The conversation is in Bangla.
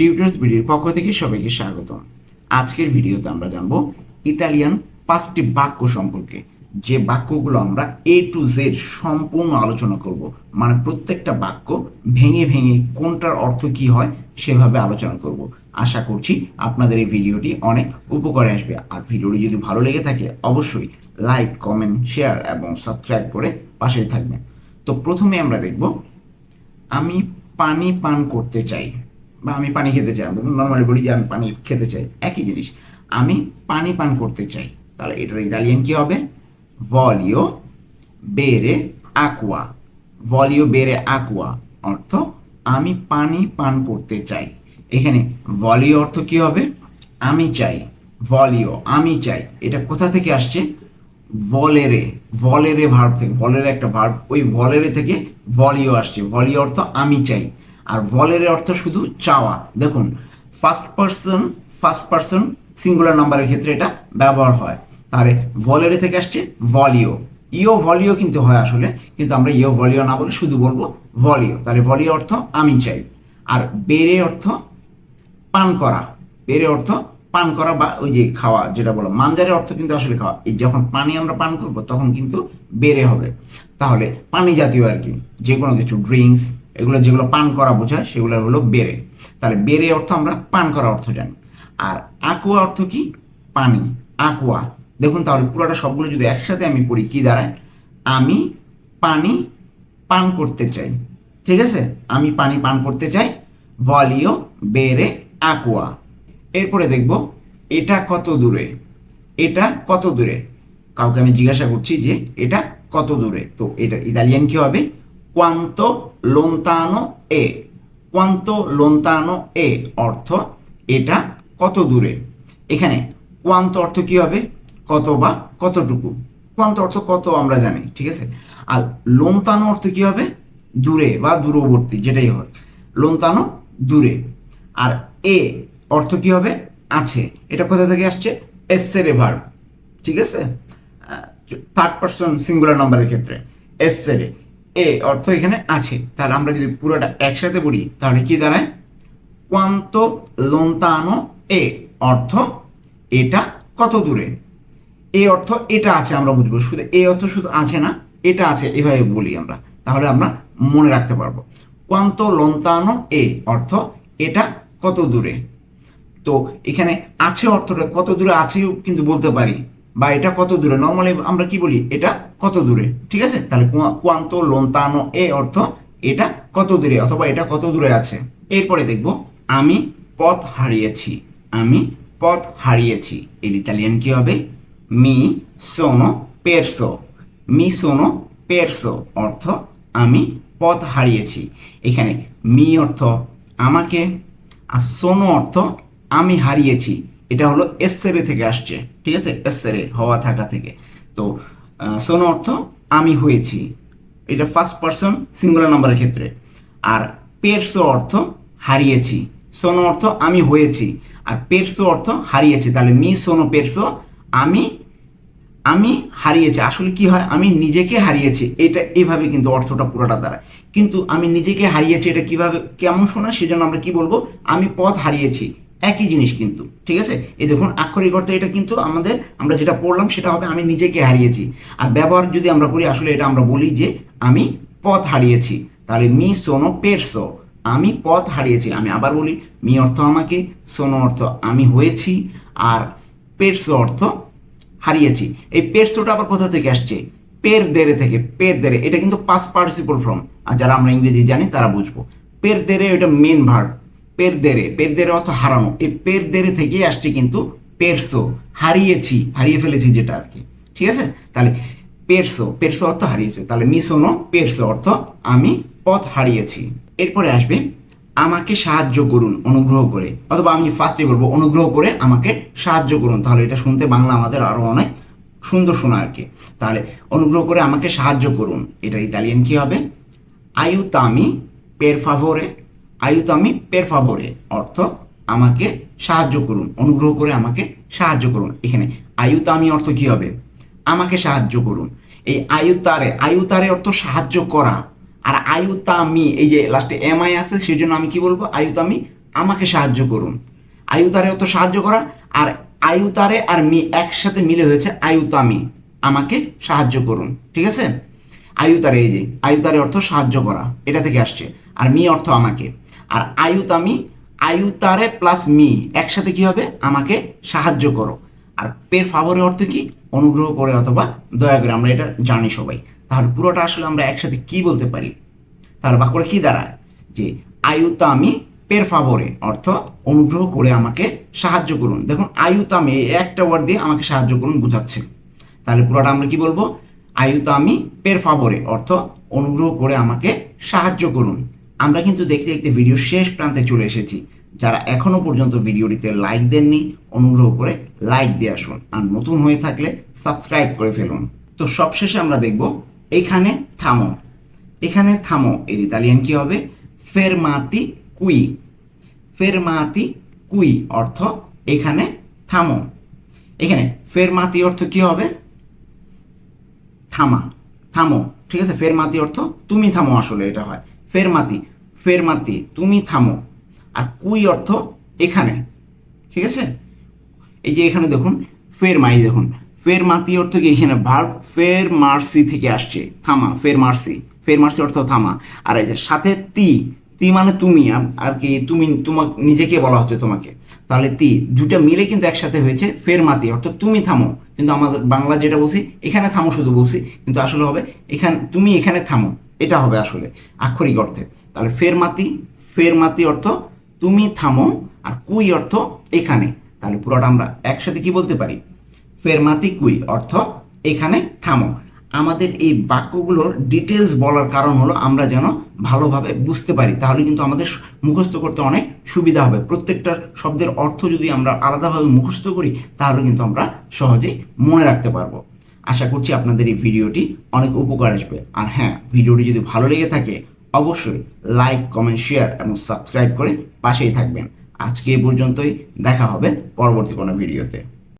টিউটার্স ভিডিওর পক্ষ থেকে সবাইকে স্বাগত আজকের ভিডিওতে আমরা জানব ইতালিয়ান পাঁচটি বাক্য সম্পর্কে। যে বাক্যগুলো আমরা এ টু জেড সম্পূর্ণ আলোচনা করব মানে প্রত্যেকটা বাক্য ভেঙে ভেঙে কোনটার অর্থ কি হয় সেভাবে আলোচনা করব। আশা করছি আপনাদের এই ভিডিওটি অনেক উপকারে আসবে। আর ভিডিওটি যদি ভালো লেগে থাকে, অবশ্যই লাইক, কমেন্ট, শেয়ার এবং সাবস্ক্রাইব করে পাশেই থাকবেন। তো প্রথমে আমরা দেখব, আমি পানি পান করতে চাই। বা আমি পানি খেতে চাই নর্মালি বলি যে আমি পানি খেতে চাই। একই জিনিস, আমি পানি পান করতে চাই। তাহলে এটার ইতালিয়ান কি হবে? ভলিও বেরে আকুয়া ভলিও বেরে আকুয়া অর্থ আমি পানি পান করতে চাই। এখানে ভলিও অর্থ কি হবে? আমি চাই। ভলিও আমি চাই। এটা কোথা থেকে আসছে? ভলেরে ভলেরে ভার্ব থেকে। ভলেরে একটা ভার্ব ওই ভলেরে থেকে ভলিও আসছে। ভলিও অর্থ আমি চাই। আর ভলের অর্থ শুধু চাওয়া। দেখুন first person first person singular নাম্বারের ক্ষেত্রে এটা ব্যবহার হয়। তাহলে ভলেরে থেকে আসছে ভলিও। ইও ভলিও কিন্তু হয় আসলে, কিন্তু আমরা ইও ভলিও না বলে শুধু বলব ভলিও। তাহলে ভলিও অর্থ আমি চাই। আর বেড়ে অর্থ পান করা। বেড়ে অর্থ পান করা বা ওই যে খাওয়া, যেটা বলো মাঞ্জারের অর্থ কিন্তু আসলে খাওয়া। এই যখন পানি আমরা পান করব, তখন কিন্তু বেড়ে হবে। তাহলে পানি জাতীয় আর কি যে কোনো কিছু, ড্রিঙ্কস এগুলো যেগুলো পান করা বোঝায়, সেগুলো হলো বেড়ে তাহলে বেড়ে অর্থ আমরা পান করা অর্থ জানি। আর আকুয়া অর্থ কি? পানি। আকুয়া। দেখুন তাহলে পুরোটা সবগুলো যদি একসাথে আমি পড়ি, কি দাঁড়ায়? আমি পানি পান করতে চাই। ঠিক আছে? আমি পানি পান করতে চাই। ভলিও বেড়ে আকুয়া। এরপরে দেখব, এটা কত দূরে? এটা কত দূরে? কাউকে আমি জিজ্ঞাসা করছি যে, এটা কত দূরে? তো এটা ইতালিয়ান কি হবে? কোয়ান্তো লোন্তানো এ কোয়ান্তো লোন্তানো এ অর্থ, এটা কত দূরে? এখানে কোয়ান্ত অর্থ কি হবে? কত বা কতটুকু? কোয়ান্ত অর্থ কত আমরা জানি, ঠিক আছে? আর লোন্তানো অর্থ কি হবে? দূরে বা দূরবর্তী, যেটাই হয় লোন্তানো দূরে। আর এ অর্থ কি হবে? আছে। এটা কোথা থেকে আসছে? এসেরে ভার্ব ঠিক আছে? থার্ড পার্সন সিঙ্গুলার নাম্বারের ক্ষেত্রে। এসেরে এ অর্থ এখানে আছে। তাহলে আমরা যদি পুরোটা একসাথে পড়ি তাহলে কি দাঁড়ায়? কোয়ান্ত লোন্তানো এ অর্থ এটা কত দূরে? এ অর্থ এটা আছে, আমরা বুঝব। শুধু এ অর্থ শুধু আছে না, এটা আছে, এভাবে বলি আমরা। তাহলে আমরা মনে রাখতে পারব। কোয়ান্ত লন্তানো এ অর্থ এটা কত দূরে? তো এখানে আছে অর্থটা কত দূরে, আছেও কিন্তু বলতে পারি। বা এটা কত দূরে? নর্মালি আমরা কি বলি? এটা কত দূরে? ঠিক আছে? তাহলে কোয়ান্ত, লন্তানো, এ অর্থ এটা কত দূরে অথবা এটা কত দূরে আছে? এরপরে দেখব, আমি পথ হারিয়েছি। আমি পথ হারিয়েছি। এর ইতালিয়ান কি হবে? মি সোনো পেরসো। মি সোনো পেরসো অর্থ আমি পথ হারিয়েছি। এখানে মি অর্থ আমাকে আর সোনো অর্থ আমি হারিয়েছি। এটা হলো এসেরে থেকে আসছে, ঠিক আছে? এসেরে হওয়া, থাকা থেকে। তো সোনো অর্থ, আমি হয়েছি। এটা ফার্স্ট পার্সন সিঙ্গুলার নাম্বারের ক্ষেত্রে। আর পেরসো অর্থ, হারিয়েছি। সোনো অর্থ, আমি হয়েছি। আর পেরসো অর্থ, হারিয়েছি। তাহলে মি সোনো পেরসো আমি আমি হারিয়েছি। আসলে কি হয়? আমি নিজেকে হারিয়েছি। এটা, এভাবে কিন্তু অর্থটা পুরোটা দাঁড়ায়। কিন্তু আমি নিজেকে হারিয়েছি, এটা কীভাবে, কেমন শোনা সেজন্য আমরা কি বলব? আমি পথ হারিয়েছি। একই জিনিস কিন্তু, ঠিক আছে? এই দেখুন, আক্ষরিক অর্থে এটা কিন্তু আমাদের, আমরা যেটা পড়লাম সেটা হবে আমি নিজেকে হারিয়েছি। আর ব্যবহার যদি আমরা করি, আসলে এটা আমরা বলি যে আমি পথ হারিয়েছি। তাহলে মি সোনো পেরসো, আমি পথ হারিয়েছি। আমি আবার বলি, মি অর্থ আমাকে, সোনো অর্থ আমি হয়েছি, আর পেরসো অর্থ হারিয়েছি। এই পেরসোটা আবার কোথা থেকে আসছে? পের দেরে থেকে, পের দেরে। এটা কিন্তু পাস পার্টিসিপল ফর্ম আর যারা আমরা ইংরেজি জানি, তারা বুঝব। পের দেরে এটা মেন ভার্ব পের দেরে পের দেরে অর্থ হারানো। এই পের দেরে থেকেই আসছে কিন্তু পেরসো, হারিয়েছি, হারিয়ে ফেলেছি যেটা আর কি। ঠিক আছে? তাহলে পেরসো পেরসো অর্থ হারিয়েছে। তাহলে মিশোনো পেরসো অর্থ আমি পথ হারিয়েছি। এরপরে আসবে, আমাকে সাহায্য করুন, অনুগ্রহ করে। অথবা আমি ফার্স্টে বলব, অনুগ্রহ করে আমাকে সাহায্য করুন। তাহলে এটা শুনতে বাংলা আমাদের আরও অনেক সুন্দর শোনা আর কি। তাহলে অনুগ্রহ করে আমাকে সাহায্য করুন। এটা ইতালিয়ান কি হবে? আয়ুতামি, পের ফাভোরে আয়ুতামি পের ফাভোরে অর্থ আমাকে সাহায্য করুন, অনুগ্রহ করে আমাকে সাহায্য করুন। এখানে আয়ুতামি অর্থ কি হবে? আমাকে সাহায্য করুন। এই আয়ুতারে আয়ুতারে অর্থ সাহায্য করা। আর আয়ুতামি, এই যে লাস্টে এম আই আছে সেই জন্য আমি কি বলব? আয়ুতামি আমাকে সাহায্য করুন। আয়ুতারে অর্থ সাহায্য করা, আর আয়ুতারে আর মি একসাথে মিলে হয়েছে আয়ুতামি, আমাকে সাহায্য করুন। ঠিক আছে? আয়ুতারে, এই যে, আয়ুতারে অর্থ সাহায্য করা, এটা থেকে আসছে। আর মি অর্থ আমাকে। আর আয়ুতামি আয়ুতারে প্লাস মি একসাথে কি হবে? আমাকে সাহায্য করো। আর পের ফাভরে অর্থ কি? অনুগ্রহ করে অথবা দয়া করে, আমরা এটা জানি সবাই। তাহলে পুরোটা আসলে আমরা একসাথে কি বলতে পারি? তার বাক্যটা কি দাঁড়ায়? যে আয়ুতামি পের ফাভরে অর্থ অনুগ্রহ করে আমাকে সাহায্য করুন। দেখুন আয়ুতামি এই একটা ওয়ার্ড দিয়ে আমাকে সাহায্য করুন, বোঝাচ্ছে। তাহলে পুরোটা আমরা কি বলব? আয়ুতামি পের ফাভরে অর্থ অনুগ্রহ করে আমাকে সাহায্য করুন। আমরা কিন্তু দেখতে দেখতে ভিডিও শেষ প্রান্তে চলে এসেছি। যারা এখনও পর্যন্ত ভিডিওটিতে লাইক দেননি, অনুগ্রহ করে লাইক দিয়ে আসুন। আর নতুন হয়ে থাকলে সাবস্ক্রাইব করে ফেলুন। তো সবশেষে আমরা দেখব, এখানে থামো। এখানে থামো, এর ইতালিয়ান কি হবে? ফেরমাতি কুই। ফেরমাতি কুই অর্থ এখানে থামো। এখানে ফেরমাতি অর্থ কি হবে? থামা। থামো। ঠিক আছে, ফেরমাতি অর্থ তুমি থামো আসলে, এটা হয়। ফেরমাতি ফেরমাতি তুমি থামো। আর কুই অর্থ এখানে। ঠিক আছে? এই যে এখানে দেখুন, ফের মাই দেখুন। ফের মাতি অর্থ কি? এখানে ভার্ব ফের মার্সি থেকে আসছে। থামা, ফের মার্সি। ফের মার্সি অর্থ থামা। আর এই যে সাথে তি তি মানে তুমি, আর কি তুমি তোমার নিজেকে বলা হচ্ছে তোমাকে। তাহলে তি দুটা মিলে কিন্তু একসাথে হয়েছে, ফের মাতি, অর্থাৎ তুমি থামো। কিন্তু আমাদের বাংলা যেটা বলছি, এখানে থামো শুধু বলছি, কিন্তু আসলে হবে, এখানে, তুমি এখানে থামো। এটা হবে আসলে আক্ষরিক অর্থে। তাহলে ফের মাতি ফের মাতি অর্থ তুমি থামো আর কুই অর্থ এখানে। তাহলে পুরোটা আমরা একসাথে কি বলতে পারি? ফেরমাতি কুই অর্থ এখানে থামো। আমাদের এই বাক্যগুলোর ডিটেলস বলার কারণ হলো আমরা যেন ভালোভাবে বুঝতে পারি। তাহলে কিন্তু আমাদের মুখস্থ করতে অনেক সুবিধা হবে। প্রত্যেকটা শব্দের অর্থ যদি আমরা আলাদাভাবে মুখস্থ করি, তাহলে কিন্তু আমরা সহজেই মনে রাখতে পারব। আশা করছি আপনাদের এই ভিডিওটি অনেক উপকার আসবে। আর হ্যাঁ ভিডিওটি যদি ভালো লেগে থাকে, অবশ্যই লাইক, কমেন্ট, শেয়ার এবং সাবস্ক্রাইব করে পাশেই থাকবেন। আজকে এ পর্যন্তই, দেখা হবে পরবর্তী কোনো ভিডিওতে।